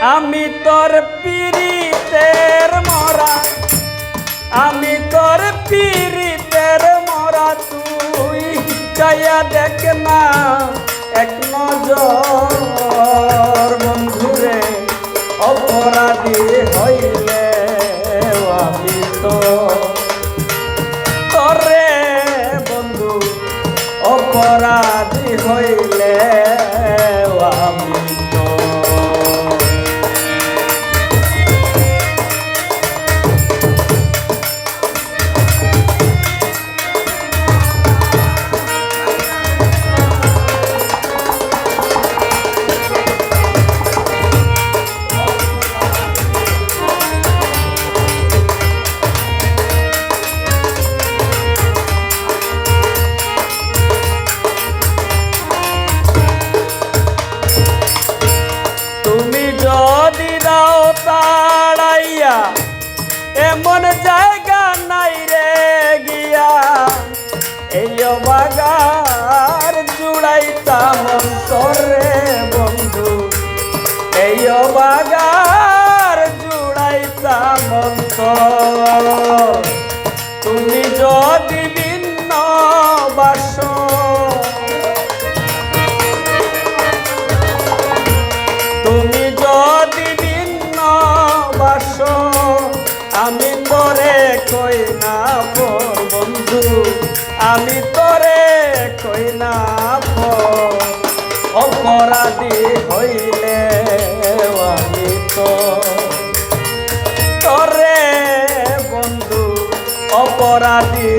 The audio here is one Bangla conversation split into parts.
আমি তোর পিরিতের মরা আমি তোর পিরিতের মরা তুই চাইয়া দেখ না এক নজর। বাগার জুড়াইতাম অন্তরে বন্ধু। এই বাগার জুড়াইতাম তুমি যদি ভিন্ন বাস। তুমি যদি ভিন্ন বাস, আমি তোরে কই না আমি তোরে কই না পর অপরাধী হইলে আমি তো। তোরে বন্ধু অপরাধী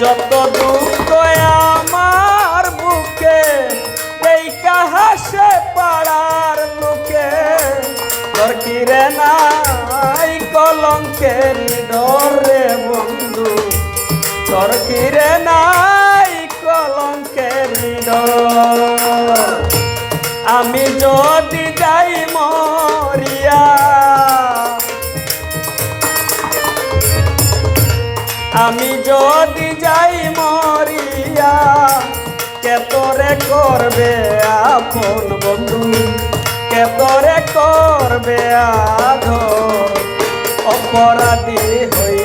যত দুঃখ আমার বুকে এই কাহাসে পাড়ার লোকে তোর কিরে নাই কলঙ্কের ডরে বন্ধু? তোর কিরে নাই কলঙ্কের ডর? আমি যদি যাই মরিয়া, আমি যদি তোরে করবে আপন বন্ধু? কে তোরে করবে আধ অপরাধী হইলে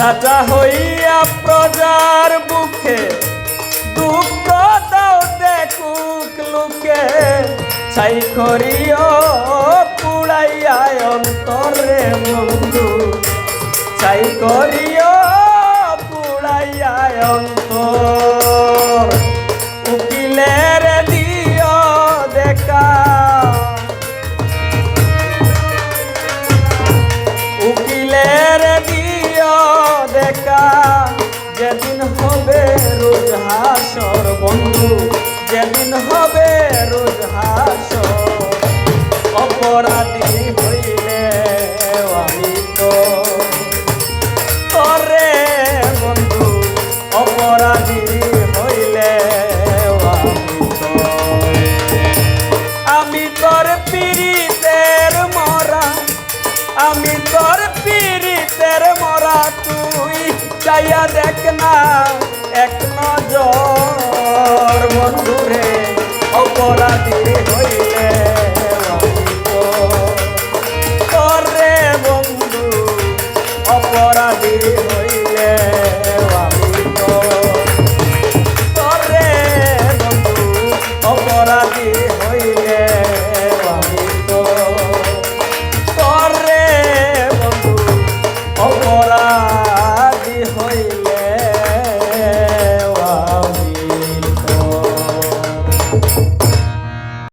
রাজা হইয়া প্রজার বুকে দুঃখ দাও দেখুক লুকে। ছাই করিও পুড়াইয়া অন্তরে বন্ধু। ছাই করিও পুড়াইয়া অন্তর সেদিন হবে রোজ হাস। অপরাধী হইলে আমি তো তরে বন্ধু, অপরাধী হইলে আমি তো আমি তোর পিড়িতের মরা, আমি তোর পিড়িতের মরা। তুই চাইয়া দেখ না, এক তোরে বন্ধু অপরাধী হইলে